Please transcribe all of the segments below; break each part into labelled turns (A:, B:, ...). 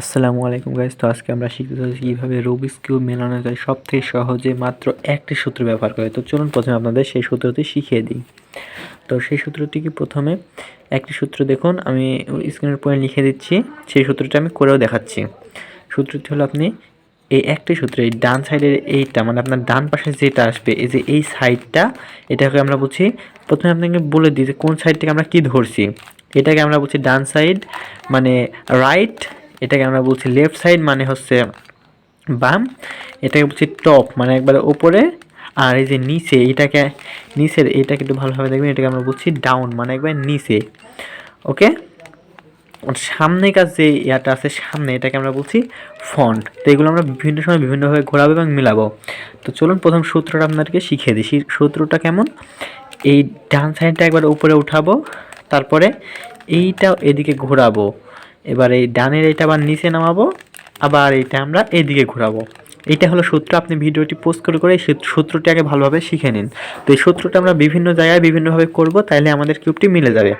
A: আসসালামু আলাইকুম গাইজ তো আজকে আমরা শিখতে চাচ্ছি কীভাবে রুবিক্স কিউব মেলানো যায় সব থেকে সহজে মাত্র একটি সূত্র ব্যবহার করে। তো চলুন প্রথমে আপনাদের সেই সূত্রটি শিখিয়ে দিই। তো সেই সূত্রটিকে প্রথমে একটি সূত্র দেখুন, আমি স্ক্রিনের পয়েন্ট লিখে দিচ্ছি। সেই সূত্রটা আমি করেও দেখাচ্ছি। সূত্রটি হলো আপনি এই একটি সূত্র এই ডান সাইডের এইটা মানে আপনার ডান পাশে যেটা আসবে, এই যে এই সাইডটা এটাকে আমরা বুঝি, প্রথমে আপনাকে বলে দিই যে কোন সাইড থেকে আমরা কী ধরছি। এটাকে আমরা বলছি ডান সাইড মানে রাইট এটাকে আমরা বলছি লেফট সাইড মানে হচ্ছে বাম, এটাকে বলছি টপ মানে একবারে ওপরে আর এই যে নিচে, এটাকে, নিচের এটাকে একটু ভালোভাবে দেখবেন, এটাকে আমরা বলছি ডাউন মানে একবার নিচে ওকে সামনে কাজ যে ইয়াটা আছে, সামনে এটাকে আমরা বলছি ফন্ট তো এগুলো আমরা বিভিন্ন সময় বিভিন্নভাবে ঘোরাবো এবং মিলাবো। তো চলুন প্রথম সূত্রটা আপনাদেরকে শিখিয়ে দিই। সূত্রটা কেমন? এই ডান সাইডটা একবার উপরে উঠাবো, তারপরে এইটা এদিকে ঘোরাবো। এবার এই ডানের এটা আবার নিচে নামাবো, আবার এইটা আমরা এদিকে ঘোরাবো। এইটা হলো সূত্র, আপনি ভিডিওটি পোস্ট করে করে সূত্রটি আগে ভালোভাবে শিখে নিন। তো এই সূত্রটা আমরা বিভিন্ন জায়গায় বিভিন্নভাবে করব, তাইলে আমাদের কিউবটি মিলে যাবে।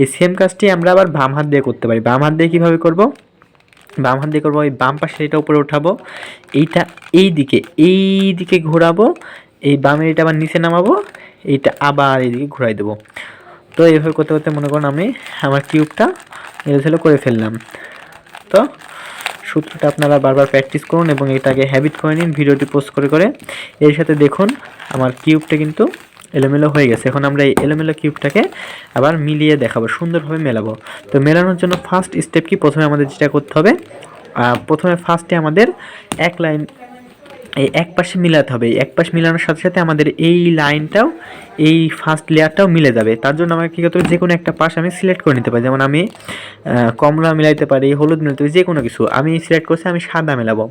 A: এই সেম কাজটি আমরা আবার বাম হাত দিয়ে করতে পারি। বাম হাত দিয়ে কীভাবে করব? বাম হাত দিয়ে করব, এই বাম পাশে এটা উপরে উঠাবো। এইটা এই দিকে এই দিকে ঘোরাবো। এই বামের এটা আবার নিচে নামাবো। এইটা আবার এইদিকে ঘোরাই দেবো। তো এইভাবে করতে করতে মনে করুন আমি আমার কিউবটা এলোঝেলো করে ফেললাম। তো সূত্রটা আপনারা বারবার প্র্যাকটিস করুন এবং এটাকে হ্যাবিট করে নিন, ভিডিওটি পোস্ট করে করে। এর সাথে দেখুন, আমার কিউবটা কিন্তু এলোমেলো হয়ে গেছে। এখন আমরা এই এলোমেলো কিউবটাকে আবার মিলিয়ে দেখাবো, সুন্দরভাবে মেলাবো। তো মেলানোর জন্য ফার্স্ট স্টেপ কি? প্রথমে আমাদের যেটা করতে হবে প্রথমে ফার্স্টে আমাদের এক লাইন এই এক পাশে মিলাতে হবে এক পাশ মিলানোর সাথে সাথে আমাদের এই লাইনটাও, এই ফার্স্ট লেয়ারটাও মিলে যাবে। তার জন্য আমাকে কী করতে হবে? যে কোনো একটা পাশ আমি সিলেক্ট করে নিতে পারি। যেমন আমি কমলা মিলাইতে পারি, হলুদ মিলাতে পারি যে কোনো কিছু। আমি সিলেক্ট করছি, আমি সাদা মেলাবো।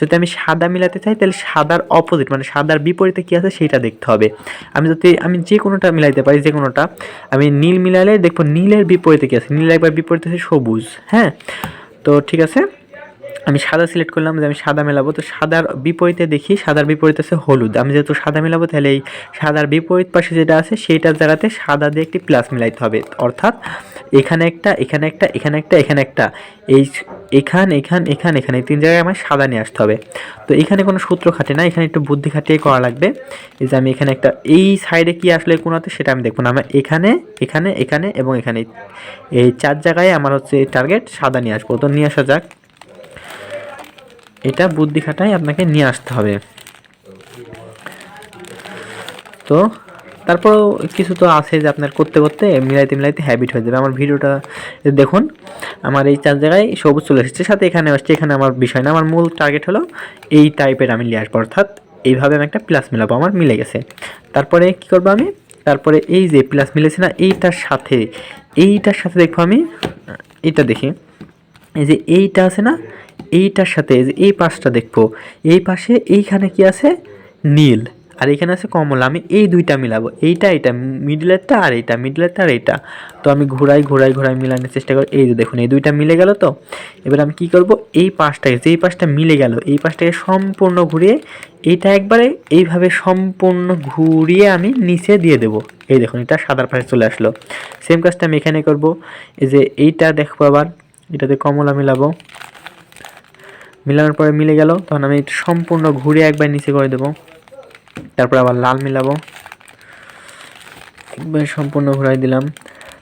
A: যদি আমি সাদা মিলাতে চাই, তাহলে সাদার অপোজিট মানে সাদার বিপরীতে কী আছে সেটা দেখতে হবে। আমি যদি, আমি যে কোনোটা মিলাইতে পারি যে কোনোটা আমি নীল মিলালে দেখব নীলের বিপরীতে কী আছে? নীল একবার বিপরীতে আছে সবুজ হ্যাঁ? তো ঠিক আছে? আমি সাদা সিলেক্ট করলাম যে আমি সাদা মেলাবো। তো সাদার বিপরীতে দেখি, সাদার বিপরীতে আছে হলুদ। আমি যেহেতু সাদা মেলাবো, তাহলে এই সাদার বিপরীত পাশে যেটা আছে সেইটার জায়গাতে সাদা দিয়ে একটি প্লাস মেলাইতে হবে। অর্থাৎ এখানে একটা এখানে একটা এখানে একটা এখানে একটা। এই এখান এখান এখান, এখানে তিন জায়গায় আমার সাদা নিয়ে আসতে হবে। তো এখানে কোনো সূত্র খাটে না, এখানে একটু বুদ্ধি খাটিয়ে করা লাগবে। এই যে আমি এখানে একটা, এই সাইডে কি আসলে কোনোতে সেটা আমি দেখব না। আমার এখানে এখানে এখানে এবং এখানে। এই চার জায়গায় আমার হচ্ছে টার্গেট সাদা নিয়ে আসব। তো নিয়ে আসা যাক। এটা বুদ্ধি খাটাই আপনাকে নিয়ে আসতে হবে। তো তারপরেও কিছু তো আছে যে আপনার করতে করতে মিলাইতে মিলাইতে হ্যাবিট হয়ে যাবে। আমার ভিডিওটা দেখুন, আমার এই চার জায়গায় সবুজ চলে এসেছে। সাথে এখানে আসছে, এখানে আমার বিষয় না, আমার মূল টার্গেট হলো এই টাইপের আমি নিয়ে আসব অর্থাৎ এইভাবে আমি একটা প্লাস মিলাবো, আমার মিলে গেছে। তারপরে কি করব আমি? তারপরে এই যে প্লাস মিলেছে না, এইটার সাথে এইটার সাথে দেখব আমি এইটা দেখি। এই যে এইটা আছে না এইটার সাথে এই যে পাশটা দেখব, এই পাশে এইখানে কি আছে? নীল। আর এখানে আছে কমলা। আমি এই দুইটা মিলাবো। এইটা এইটা মিডলেরটা আর এইটা মিডলেরটা আর এইটা। তো আমি ঘোরাই ঘোরাই ঘোরাই মিলানোর চেষ্টা করি। এই যে দেখুন, এই দুইটা মিলে গেল তো? এবার আমি কি করব? এই পাশটাকে যেই পাশটা মিলে গেল, এই পাশটাকে সম্পূর্ণ ঘুরিয়ে এইটা একবারে এইভাবে সম্পূর্ণ ঘুরিয়ে আমি নিচে দিয়ে দেব। এই দেখুন, এটা সাদার পাশে চলে আসলো। সেম কাজটা আমি এখানে করব। এই যে এইটা দেখব আবার। এটাতে কমলা মিলাবো। মিলানোর পরে মিলে গেল, তখন আমি সম্পূর্ণ ঘুরে একবার নিচে করে দেবো। তারপর আবার লাল মিলাবো। একবার সম্পূর্ণ ঘুরাই দিলাম।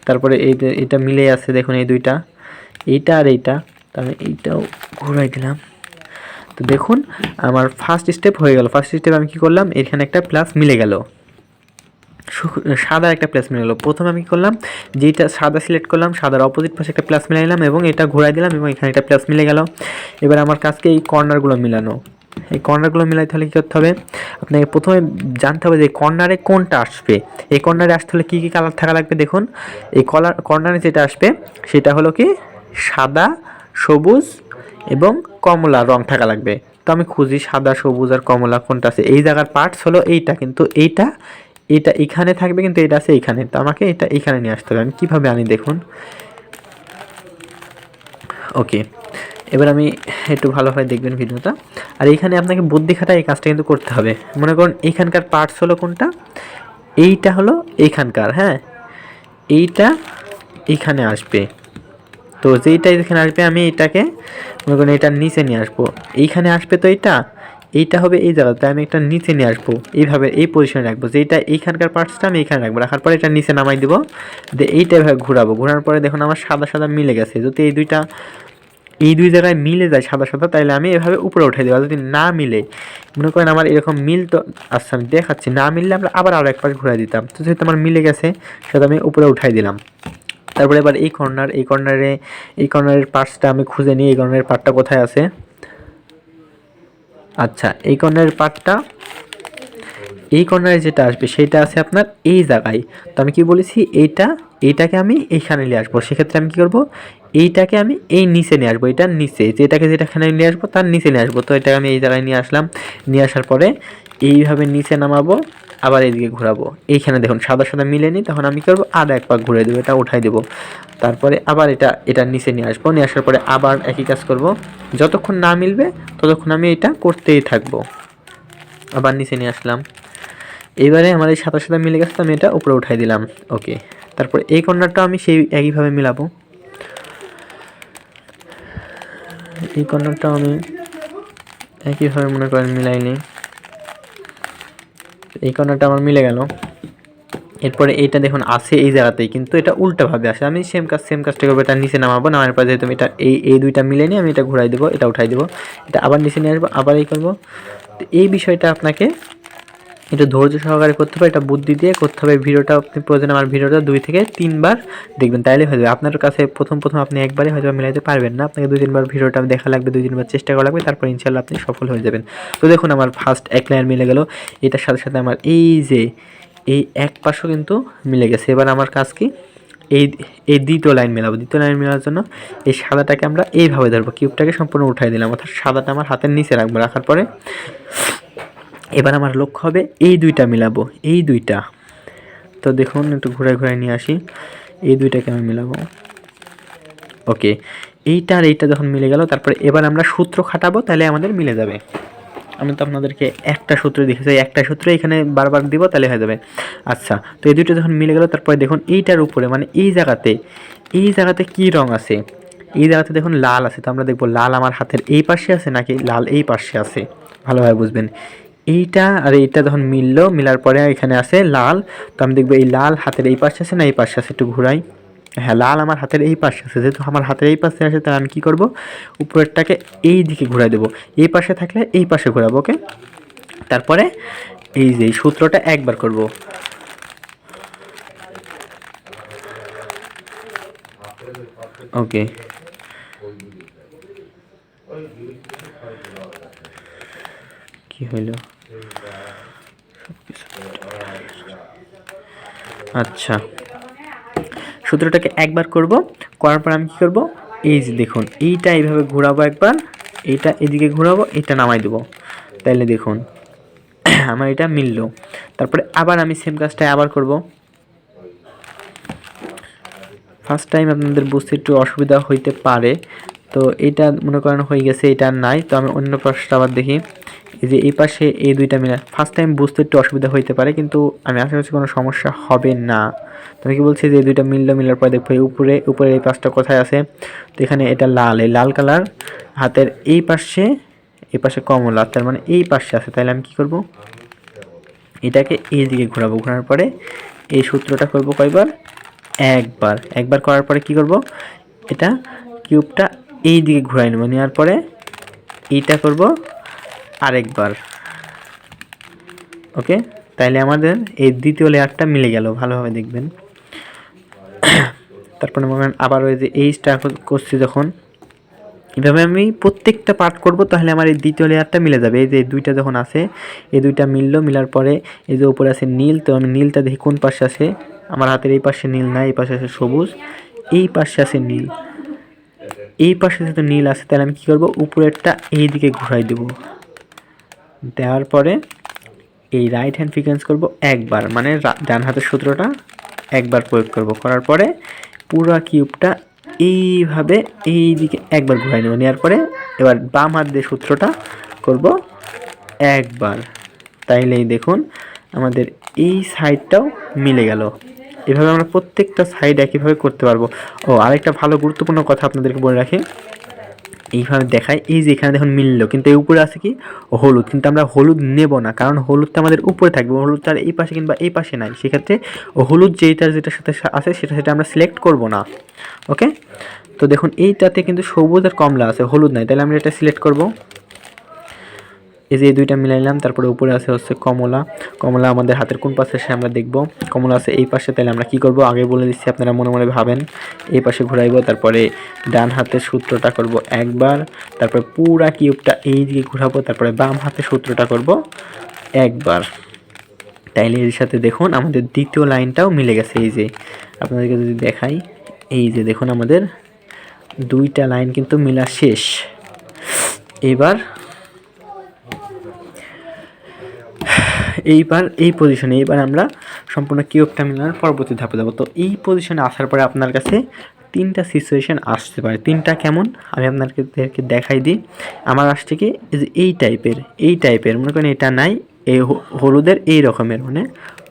A: তারপরে এই এটা মিলে আছে, দেখুন এই দুইটা। এইটা আর এইটা। তো আমি এইটাও ঘুরাই দিলাম। তো দেখুন, আমার ফার্স্ট স্টেপ হয়ে গেল। ফার্স্ট স্টেপ আমি কি করলাম? এখানে একটা প্লাস মিলে গেল। সাদা একটা প্লাস গেলো প্রথমে আমি করলাম যেটা সাদা সিলেক্ট করলাম, সাদার অপোজিট পাশে একটা প্লাস মিলাইলাম এবং এটা ঘোরাই দিলাম এবং এখানে একটা প্লাস মিলে গেল। এবার আমার কাজকে এই কর্নারগুলো মিলানো। এই কর্নারগুলো মিলাইতে হলে কী করতে হবে? আপনাকে প্রথমে জানতে হবে যে কর্নারে কোনটা আসবে। এই কর্নারে আসতে হলে কী কী কালার থাকা লাগবে দেখুন। এই কলার কর্নারে যেটা আসবে, সেটা হলো কি সাদা, সবুজ এবং কমলা রং থাকা লাগবে। তো আমি খুঁজি সাদা, সবুজ আর কমলা কোনটা আছে। এই জায়গার পার্টস হলো এইটা, কিন্তু এইটা এটা এখানে থাকবে কিন্তু এটা আছে এইখানে তো আমাকে এটা এইখানে নিয়ে আসতে হবে। আমি কীভাবে আনি দেখুন। ওকে, এবার আমি একটু ভালোভাবে দেখবেন ভিডিওটা। আর এইখানে আপনাকে বুদ্ধি খাটায় এই কাজটা কিন্তু করতে হবে। মনে করুন, এখানকার পার্টস হলো কোনটা? এইটা হলো এইখানকার হ্যাঁ? এইটা এইখানে আসবে। তো যেইটা যেখানে আসবে, আমি এটাকে মনে করুন, এটার নিচে নিয়ে আসব। এইখানে আসবে তো এইটা এইটা হবে এই জায়গাতে, আমি একটা নিচে নিয়ে আসব। এইভাবে এই পজিশনে রাখব যেটা এইখানকার পার্টসটা আমি এইখানে রাখব। রাখার পরে এটা নিচে নামাই দিব। যে এইটা এভাবে ঘোরাবো। ঘোরানোর পরে দেখুন আমার সাদা সাদা মিলে গেছে। যদি এই দুইটা, এই দুই জায়গায় মিলে যায় সাদা সাদা, তাইলে আমি এভাবে উপরে উঠে দেবো। যদি না মিলে, মনে করেন আমার এরকম মিল তো আচ্ছা আমি দেখাচ্ছি। না মিললে আমরা আবার আরও এক পাশ ঘুরাই দিতাম। তো যেহেতু আমার মিলে গেছে সেটা আমি উপরে উঠাই দিলাম। তারপরে এবার এই কর্নার এই কর্নারে এই কর্নারের পার্টসটা আমি খুঁজে নিই। এই কর্নারের পার্টটা কোথায় আছে? আচ্ছা এই কর্নারের পার্টটা এই কর্নারে যেটা আসবে, সেটা আছে আপনার এই জায়গায়। তো আমি কি বলেছি, এইটা, এইটাকে আমি এইখানে নিয়ে আসব। সেক্ষেত্রে আমি কি করব, এইটাকে আমি এই নিচে নিয়ে আসব এটার নিচে। যেটাকে যেটাখানে নিয়ে আসব, তার নিচে নিয়ে আসব। তো এটাকে আমি এই জায়গায় নিয়ে আসলাম। নিয়ে আসার পরে এইভাবে নিচে নামাবো। আবার এদিকে ঘোরাবো। এইখানে দেখুন, সাদা সাদা মিলে নি তখন আমি করব? আর এক পাক ঘুরে দেবো, এটা উঠাই দেবো। তারপরে আবার এটা এটা নিচে নিয়ে আসব, নিয়ে আসার পরে আবার একই কাজ করব। যতক্ষণ না মিলবে, ততক্ষণ আমি এটা করতেই থাকব। আবার নিচে নিয়ে আসলাম। এইবারে আমার এই সাদা সাদা মিলে গেছে আমি এটা উপরে উঠাই দিলাম। ওকে। তারপর এই কর্নারটা আমি সেই একইভাবে মিলাবো। এই কর্নারটাও আমি একইভাবে মনে করেন মিলাই নিই এই কর্নারটা আমার মিলে গেল। এরপরে এইটা দেখুন, আছে এই জায়গাতেই, কিন্তু এটা উল্টাভাবে আসে। আমি সেম কাজ সেম কাজটা করব, এটা নিচে নামাবো নামার পর যেহেতু এটা, এই এই দুইটা মিলে নিয়ে আমি এটা ঘুরাই দেবো, এটা উঠাই দেবো, এটা আবার নিচে নিয়ে আসব, আবার এই করব। তো এই বিষয়টা আপনাকে একটু ধৈর্য সহকারে করতে হবে এটা বুদ্ধি দিয়ে করতে হবে। ভিডিওটা আপনি প্রয়োজন আমার ভিডিওটা দুই থেকে তিনবার দেখবেন, তাইলে হয়ে যাবে। আপনার কাছে প্রথম প্রথম আপনি একবারে হয়তো মিলাইতে পারবেন না। আপনাকে দুই তিনবার ভিডিওটা দেখা লাগবে, দুই তিনবার চেষ্টা করা লাগবে, তারপর ইনশাল্লাহ আপনি সফল হয়ে যাবেন। তো দেখুন, আমার ফার্স্ট এক লাইন মিলে গেল। এটার সাথে সাথে আমার এই যে, এই এক পাশও কিন্তু মিলে গেছে। এবার আমার কাজ কি? এই এই দ্বিতীয় লাইন মেলাবো। দ্বিতীয় লাইন মেলার জন্য এই সাদাটাকে আমরা এইভাবে ধরবো। কিউবটাকে সম্পূর্ণ উঠাই দিলাম, অর্থাৎ সাদাটা আমার হাতের নিচে রাখব। রাখার পরে এবার আমার লক্ষ্য হবে এই দুইটা মিলাবো, এই দুইটা। তো দেখুন, একটু ঘুরে ঘুরে নিয়ে আসি। এই দুইটাকে আমি মিলাবো। ওকে, এইটা আর এইটা যখন মিলে গেল, তারপরে এবার আমরা সূত্র খাটাবো, তাহলে আমাদের মিলে যাবে। আমি তো আপনাদেরকে একটা সূত্র দেখেছি একটা সূত্র এখানে বারবার দিব, তাহলে হয়ে যাবে। আচ্ছা তো এই দুইটা যখন মিলে গেল, তারপরে দেখুন, এইটার উপরে মানে এই জায়গাতে এই জায়গাতে কি রং আছে? এই জায়গাতে দেখুন, লাল আছে। তো আমরা দেখব, লাল আমার হাতের এই পাশে আছে নাকি লাল এই পাশে আছে? ভালোভাবে বুঝবেন। এইটা আর এইটা যখন মিললো, মিলার পরে এখানে আছে লাল। তো আমি দেখব এই লাল হাতের এই পাশে আছে না এই পাশে আছে? একটু ঘুরাই। হ্যাঁ লাল আমার হাতের এই পাশে আছে। যেহেতু আমার হাতের এই পাশে আছে, তাহলে আমি কী করব? উপরেরটাকে এই দিকে ঘুরাই দেবো। এই পাশে থাকলে এই পাশে ঘোরাবো, ওকে? তারপরে এই যে সূত্রটা একবার করব। ওকে। কি হইল? আচ্ছা। সূত্রটাকে একবার করব, করার পর আমি কী করব? এই যে দেখুন, এইটা এইভাবে ঘোরাবো একবার, এইটা এদিকে ঘোরাবো এটা নামাই দেবো। তাইলে দেখুন, আমার এটা মিললো। তারপরে আবার আমি সেম কাজটা আবার করব। ফার্স্ট টাইম আপনাদের বুঝতে একটু অসুবিধা হইতে পারে। তো এটা মনে করেন হয়ে গেছে, এটা নাই। তো আমি অন্য পাশটা আবার দেখি। এই যে এই পাশে এই দুইটা মিলে ফার্স্ট টাইম বুঝতে একটু অসুবিধা হইতে পারে, কিন্তু আমি আশা করছি কোনো সমস্যা হবে না। তো আমি কি বলছি যে এই দুইটা মিললো, মিলার পরে দেখব এই উপরে উপরে এই পাশটা কোথায় আছে? তো এখানে এটা লাল, এই লাল কালার। হাতের এই পাশে এই পাশে কমলা, তার মানে এই পাশে আছে। তাহলে আমি কি করব? এটাকে এই দিকে ঘোরাবো। ঘোরার পরে এই সূত্রটা করব কয়বার? একবার। একবার করার পরে কি করব? এটা কিউবটা এই দিকে ঘুরাই নেব। নেওয়ার পরে এইটা করব আরেকবার। ওকে? তাইলে আমাদের এই দ্বিতীয় লেয়ারটা মিলে গেল, ভালোভাবে দেখবেন। তারপরে মনে আবার ওই যে এই এইচটা করছি যখন, এভাবে আমি প্রত্যেকটা পার্ট করব, তাহলে আমার এই দ্বিতীয় লেয়ারটা মিলে যাবে। এই যে দুইটা যখন আছে, এই দুইটা মিললো, মিলার পরে এই যে উপরে আছে নীল, তো আমি নীলটা দেখি কোন পাশে আছে? আমার হাতের এই পাশে নীল না এই পাশে আছে সবুজ, এই পাশে আছে নীল। এই পাশে যেহেতু নীল আছে, তাহলে আমি কী করব? উপরেরটা এই দিকে ঘুরাই দেব। দেওয়ার পরে এই রাইট হ্যান্ড ফ্রিকোয়েন্স করব একবার মানে ডান হাতের সূত্রটা একবার প্রয়োগ করব। করার পরে পুরো কিউবটা এইভাবে এই দিকে একবার ঘুরাই নেব। নেওয়ার পরে এবার বাম হাত দিয়ে সূত্রটা করব একবার। তাইলেই দেখুন আমাদের এই সাইডটাও মিলে গেল। এভাবে আমরা প্রত্যেকটা সাইড একইভাবে করতে পারব। ও, আরেকটা ভালো গুরুত্বপূর্ণ কথা আপনাদেরকে বলে রাখি। এইভাবে দেখায়, এই যে এখানে দেখুন মিলল, কিন্তু এই উপরে আছে কি? হলুদ, কিন্তু আমরা হলুদ নেব না, কারণ হলুদটা আমাদের উপরে থাকবে হলুদ তার এই পাশে কিংবা এই পাশে নাই। সেক্ষেত্রে হলুদ যেইটার যেটার সাথে আছে, সেটা সেটা আমরা সিলেক্ট করব না ওকে তো দেখুন, এইটাতে কিন্তু সবুজ আর কমলা আছে, হলুদ নাই, তাহলে আমরা এটা সিলেক্ট করব। এই যে দুইটা মিলাইলাম তারপরে উপরে আছে হচ্ছে কমলা। কমলা আমাদের হাতের কোন পাশে সে আমরা দেখব। কমলা আছে এই পাশে, তাহলে আমরা কি করব? আগে বলে দিচ্ছি, আপনারা মনে মনে ভাবেন। এই পাশে ঘুরাইবো, তারপরে ডান হাতের সূত্রটা করব একবার। তারপরে পুরা কিউবটা এই দিকে ঘুরাবো, তারপরে বাম হাতে সূত্রটা করব একবার। তাইলে এর সাথে দেখুন, আমাদের দ্বিতীয় লাইনটাও মিলে গেছে, এই যে। আপনাদেরকে যদি দেখাই, এই যে দেখুন আমাদের দুইটা লাইন কিন্তু মিলা শেষ। এবার এইবার, এই পজিশনে এইবার আমরা সম্পূর্ণ কিউবটা মিলানোর পরবর্তী ধাপে যাব। তো এই পজিশনে আসার পরে আপনার কাছে তিনটা সিচুয়েশান আসতে পারে। তিনটা কেমন? আমি আপনাদেরকে দেখাই দিই। আমার আসছে কি, এই টাইপের এই টাইপের মনে করেন এটা নাই, এই হলুদের এই রকমের মানে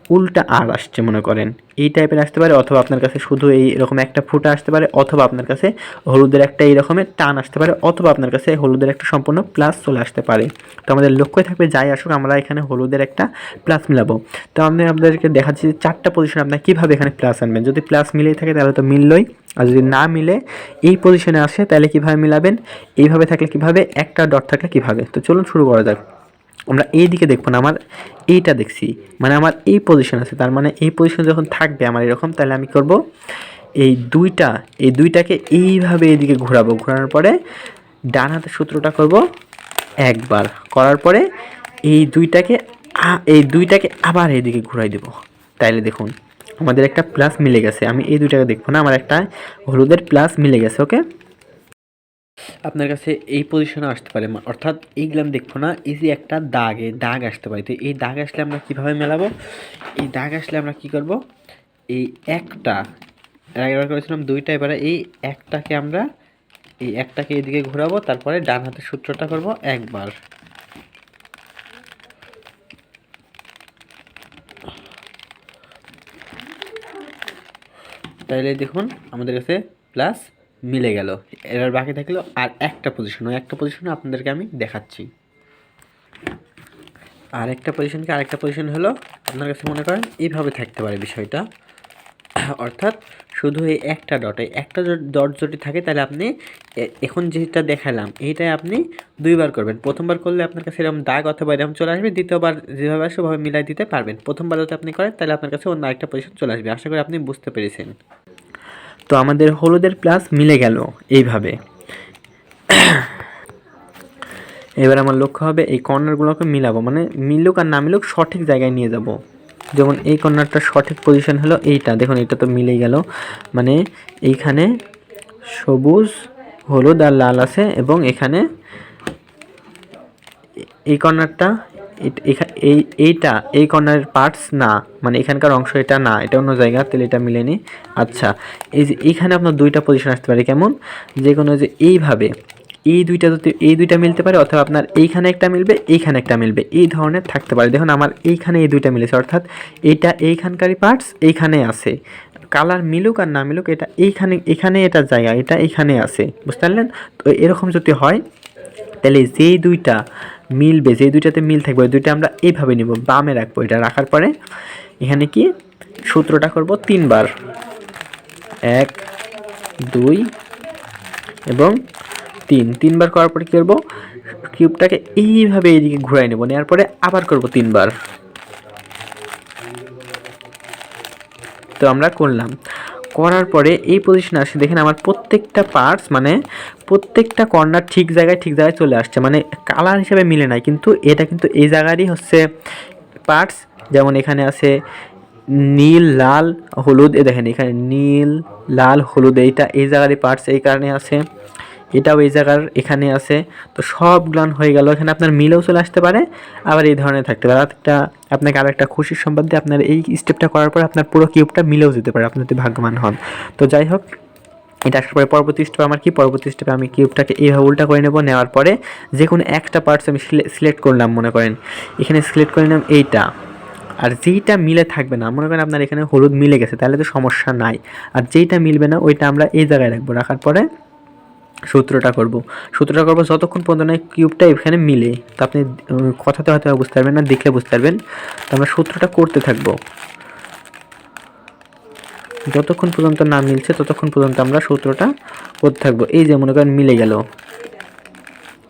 A: উল্টা আর আসছে মনে করেন। এই টাইপের আসতে পারে অথবা আপনার কাছে শুধু এই রকম একটা ফুটা আসতে পারে অথবা আপনার কাছে হলুদের একটা এই রকমের টান আসতে পারে অথবা আপনার কাছে হলুদের একটা সম্পূর্ণ প্লাস চলে আসতে পারে। তো আমাদের লক্ষ্যই থাকবে যাই আসুক, আমরা এখানে হলুদের একটা প্লাস মিলাবো। তো আমি আপনাদেরকে দেখাচ্ছি যে চারটা পজিশন আপনার কীভাবে এখানে প্লাস আনবেন। যদি প্লাস মিলেই থাকে তাহলে তো মিললই। আর যদি না মিলে এই পজিশনে আসে তাহলে কীভাবে মিলাবেন? এইভাবে থাকলে কীভাবে? একটা ডট থাকলে কীভাবে? তো চলুন শুরু করা যাক। আমরা এই দিকে দেখব না, আমার এইটা দেখছি। মানে আমার এই পজিশন আছে, তার মানে এই পজিশন যখন থাকবে আমার এরকম, তাহলে আমি করব এই দুইটা, এই দুইটাকে এইভাবে এইদিকে ঘোরাবো। ঘোরানোর পরে ডান হাতের সূত্রটা করব একবার। করার পরে এই দুইটাকে এই দুইটাকে আবার এইদিকে ঘুরাই দেব। তাইলে দেখুন, আমাদের একটা প্লাস মিলে গেছে। আমি এই দুইটাকে দেখব না, আমার একটা হলুদের প্লাস মিলে গেছে ওকে আপনার কাছে এই পজিশনে আসতে পারে। অর্থাৎ এইগুলো আমি দেখব না, এই যে একটা দাগ দাগ আসতে পারে। তো এই দাগ আসলে আমরা কীভাবে মেলাবো? এই দাগ আসলে আমরা কি করব? এই একটা আগের করেছিলাম দুইটা, এবারে এই একটাকে আমরা, এই একটাকে এদিকে ঘোরাবো, তারপরে ডান হাতের সূত্রটা করব একবার। তাইলে দেখুন, আমাদের কাছে প্লাস মিলে গেল। এবার বাকি থাকল আর একটা পজিশন ওই একটা পজিশনে আপনাদেরকে আমি দেখাচ্ছি। আর একটা পজিশনকে আরেকটা পজিশন হলো, আপনার কাছে মনে করেন, এইভাবে থাকতে পারে বিষয়টা। অর্থাৎ শুধু এই একটা ডট একটা ডট যদি থাকে, তাহলে আপনি এখন যেটা দেখালাম, এইটাই আপনি দুইবার করবেন। প্রথমবার করলে আপনার কাছে এরকম দাগ অথবা এরকম চলে আসবে, দ্বিতীয়বার যেভাবে আসবে, ওভাবে মিলাই দিতে পারবেন। প্রথমবার যদি আপনি করেন, তাহলে আপনার কাছে অন্য আরেকটা পজিশন চলে আসবে। আশা করি আপনি বুঝতে পেরেছেন। তো আমাদের হলুদের প্লাস মিলে গেল এইভাবে। এবার আমার লক্ষ্য হবে এই কর্নারগুলোকে মিলাবো মানে মিলুক আর না মিলুক সঠিক জায়গায় নিয়ে যাব। যেমন এই কর্নারটার সঠিক পজিশন হলো এইটা, দেখুন এটা তো মিলে গেল। মানে এইখানে সবুজ, হলুদ আর লাল আছে এবং এখানে এই কর্নারটা এই, এইটা, এই কর্নারের পার্টস না মানে এখানকার অংশ এটা না, এটা অন্য জায়গা, তাহলে এটা মিলেনি আচ্ছা এই যে এইখানে আপনার দুইটা পজিশন আসতে পারে কেমন? যে কোনো যে এইভাবে, এই দুইটা যদি, এই দুইটা মিলতে পারে, অথবা আপনার এইখানে একটা মিলবে, এইখানে একটা মিলবে, এই ধরনের থাকতে পারে। দেখুন, আমার এইখানে এই দুইটা মিলেছে, অর্থাৎ এইটা এইখানকারই পার্টস এইখানে আছে। কালার মিলুক আর না মিলুক, এটা এইখানে, এখানে এটা জায়গা, এটা এইখানে আছে। বুঝতে পারলেন? তো এরকম যদি হয়, তাহলে যেই দুইটা মিলবে যেই দুইটাতে মিল থাকবে। ওই দুইটা আমরা এইভাবে নিব, বামে রাখব। এটা রাখার পরে এখানে কি? সূত্রটা করব তিনবার। এক, দুই এবং তিন। তিনবার করার পরে কী করব? কিউবটাকে এইভাবে এইদিকে ঘুরাই নেব নেওয়ার পরে আবার করব তিনবার। তো আমরা করলাম। করার পরে এই পজিশনে আসে, দেখেন আমার প্রত্যেকটা পার্টস মানে প্রত্যেকটা কর্নার ঠিক জায়গায় ঠিক জায়গায় চলে আসছে মানে কালার হিসেবে মিলে নাই, কিন্তু এটা কিন্তু এই জায়গারই হচ্ছে পার্টস যেমন এখানে আছে নীল, লাল, হলুদ, এ দেখেন এখানে নীল, লাল, হলুদ, এইটা এই জায়গারই পার্টস এই কারণে আছে। এটাও এই জায়গার এখানে আছে। তো সবগুলান হয়ে গেল। এখানে আপনার মিলেও চলে আসতে পারে, আবার এই ধরনের থাকতে পারে। একটা আপনাকে আর একটা খুশির সম্বাদ দিয়ে আপনার এই স্টেপটা করার পর আপনার পুরো কিউবটা মিলেও যেতে পারে, আপনি যদি ভাগ্যবান হন। তো যাই হোক, এটা আসার পরে পরবর্তী স্টেপে আমার কি? পরবর্তী স্টেপে আমি কিউবটাকে এইভাবে উল্টা করে নেব। নেওয়ার পরে যে কোনো একটা পার্টস আমি সিলেক্ট করলাম, মনে করেন। এখানে সিলেক্ট করে নিলাম এইটা। আর যেইটা মিলে থাকবে না, মনে করেন আপনার এখানে হলুদ মিলে গেছে, তাহলে তো সমস্যা নাই। আর যেইটা মিলবে না, ওইটা আমরা এই জায়গায় রাখব। রাখার পরে সূত্রটা করব। সূত্রটা করব যতক্ষণ পর্যন্ত না কিউবটা এখানে মিলে, তো আপনি কথাতে হয়তো বুঝতে পারবেন না, দেখলে বুঝতে পারবেন। তো আমরা সূত্রটা করতে থাকব। যতক্ষণ পর্যন্ত না মিলছে, ততক্ষণ পর্যন্ত আমরা সূত্রটা করতে থাকব। এই যে মনে করেন মিলে গেল।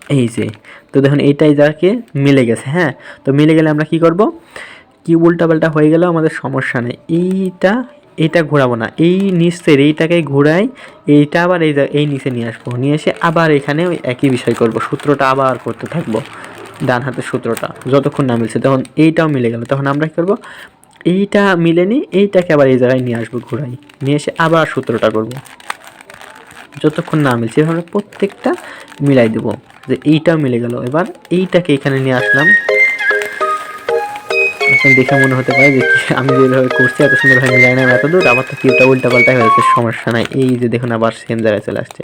A: এই যে, তো দেখুন এইটাই যাকে মিলে গেছে হ্যাঁ? তো মিলে গেলে আমরা কি করব? কি উল্টাপাল্টা হয়ে গেলেও আমাদের সমস্যা নেই। এইটা এইটা ঘোরাবো না। এই নিচের এইটাকে ঘোরাই, এইটা আবার এই এই নিচে নিয়ে আসব। নিয়ে এসে আবার এখানে ওই একই বিষয় করব, সূত্রটা আবার করতে থাকব ডান হাতের সূত্রটা। যতক্ষণ না মিলছে তখন এইটাও মিলে গেল। তখন আমরা কী করব? এইটা মিলেনি এইটাকে আবার এই জায়গায় নিয়ে আসব ঘোরাই। নিয়ে এসে আবার সূত্রটা করব। যতক্ষণ না মিলছে এভাবে প্রত্যেকটা মিলাই দেবো। যে এইটাও মিলে গেল। এবার এইটাকে এখানে নিয়ে আসলাম। দেখে মনে হতে পারে যে আমি যেভাবে করছি, এত সুন্দরভাবে মিলাই না এত দূর আবার তো কিউটা উল্টা পাল্টাই হয়েছে সমস্যা নাই। এই যে দেখুন, আবার সেম জায়গায় চলে আসছে।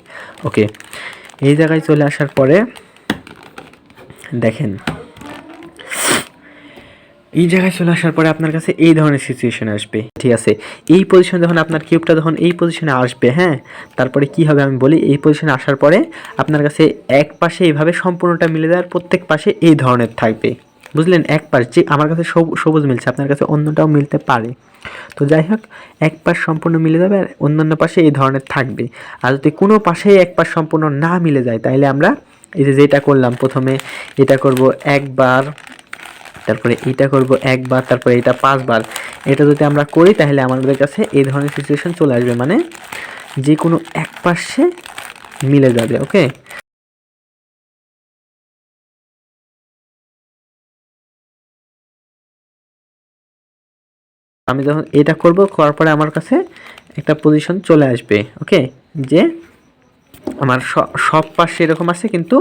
A: ওকে এই জায়গায় চলে আসার পরে দেখেন, এই জায়গায় চলে আসার পরে আপনার কাছে এই ধরনের সিচুয়েশন আসবে। ঠিক আছে, এই পজিশনে যখন আপনার কিউবটা যখন এই পজিশনে আসবে হ্যাঁ তারপরে কি হবে আমি বলি, এই পজিশনে আসার পরে আপনার কাছে এক পাশে এইভাবে সম্পূর্ণটা মিলে দেওয়ার প্রত্যেক পাশে এই ধরনের থাকবে। বুঝলেন? এক পাশ যে আমার কাছে সবু- সবুজ মিলছে, আপনার কাছে অন্যটাও মিলতে পারে। তো যাই হোক, এক পাশ সম্পূর্ণ মিলে যাবে আর অন্যান্য পাশে এই ধরনের থাকবে। আর যদি কোনো পাশেই এক পাশ সম্পূর্ণ না মিলে যায় তাহলে আমরা এই যে যেটা করলাম, প্রথমে এটা করব একবার, তারপরে এটা করব একবার, তারপরে এটা পাঁচবার। এটা যদি আমরা করি, তাহলে আমাদের কাছে এই ধরনের সিচুয়েশন চলে আসবে। মানে যে কোনো এক পাশে মিলে যাবে ওকে আমি যখন এটা করব, করার পরে আমার কাছে একটা পজিশন চলে আসবে ওকে যে আমার সব পাশ এরকম আছে, কিন্তু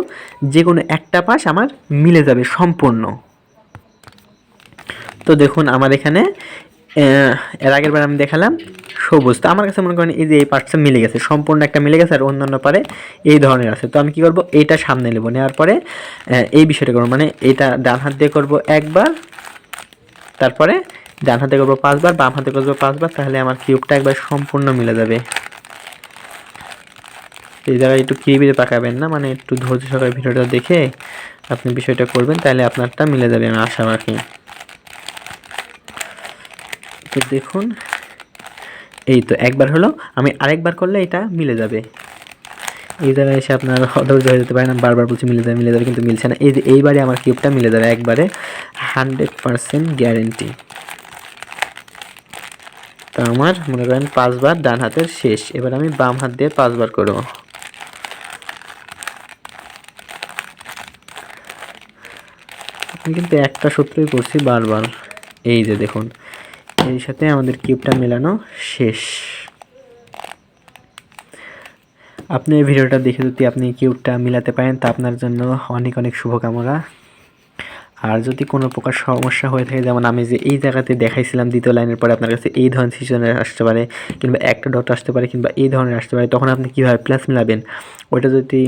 A: যে কোনো একটা পাশ আমার মিলে যাবে সম্পূর্ণ। তো দেখুন, আমার এখানে এর আগের বার আমি দেখালাম সবুজ। তো আমার কাছে মনে করেন এই যে এই পার্টসটা মিলে গেছে, সম্পূর্ণ একটা মিলে গেছে আর অন্যান্য পারে এই ধরনের আছে। তো আমি কি করব? এটা সামনে নেব, নেওয়ার পরে এই বিষয়টা করব। মানে এটা ডান হাত দিয়ে করব একবার, তারপরে ডান হাতে করব পাঁচবার, বাম হাতে করব পাঁচবার, তাহলে আমার কিউবটা একবার সম্পূর্ণ মিলে যাবে। এই জায়গায় একটু কিবিরে তাকাবেন না মানে একটু ধৈর্য সহকারে ভিডিওটা দেখে আপনি বিষয়টা করবেন, তাহলে আপনারটা মিলে যাবে আমি আশা রাখি। তো দেখুন, এই তো একবার হলো, আমি আরেকবার করলে এটা মিলে যাবে। এই জায়গায় এসে আপনার অধৈর্য হয়ে যেতে পারে না বারবার বলছি মিলে যাবে মিলে যাবে, কিন্তু মিলছে না। এই যে এইবারে আমার কিউবটা মিলে যাবে একবারে হান্ড্রেড পারসেন্ট গ্যারেন্টি আমার, মনে করেন পাঁচবার ডান হাতের শেষ। এবার আমি বাম হাত দিয়ে পাঁচবার করব। আমি কিন্তু একটা সূত্রই করছি বারবার। এই যে দেখুন এই সাথে আমাদের কিউবটা মেলানো শেষ। আপনি এই ভিডিওটা দেখে যদি আপনি কিউবটা মিলাতে পারেন, তা আপনার জন্য অনেক অনেক শুভকামনা। আর যদি কোনো প্রকার সমস্যা হয়ে থাকে, যেমন আমি যে এই জায়গাতে দেখাইছিলাম দ্বিতীয় লাইনের পরে আপনার কাছে এই ধরনের সিচুয়েশন আসতে পারে, কিংবা একটা ডট আসতে পারে, কিংবা এই ধরনের আসতে পারে, তখন আপনি কীভাবে প্লাস মিলাবেন? ওইটা যদি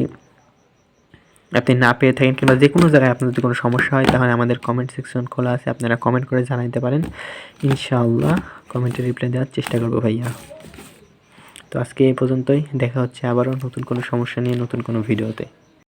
A: আপনি না পেয়ে থাকেন, কিংবা যে কোনো জায়গায় আপনার যদি কোনো সমস্যা হয়, তাহলে আমাদের কমেন্ট সেকশন খোলা আছে, আপনারা কমেন্ট করে জানাইতে পারেন। ইনশাআল্লাহ কমেন্টে রিপ্লাই দেওয়ার চেষ্টা করব ভাইয়া। তো আজকে এই পর্যন্তই, দেখা হচ্ছে আবারও নতুন কোনো সমস্যা নিয়ে, নতুন কোনো ভিডিওতে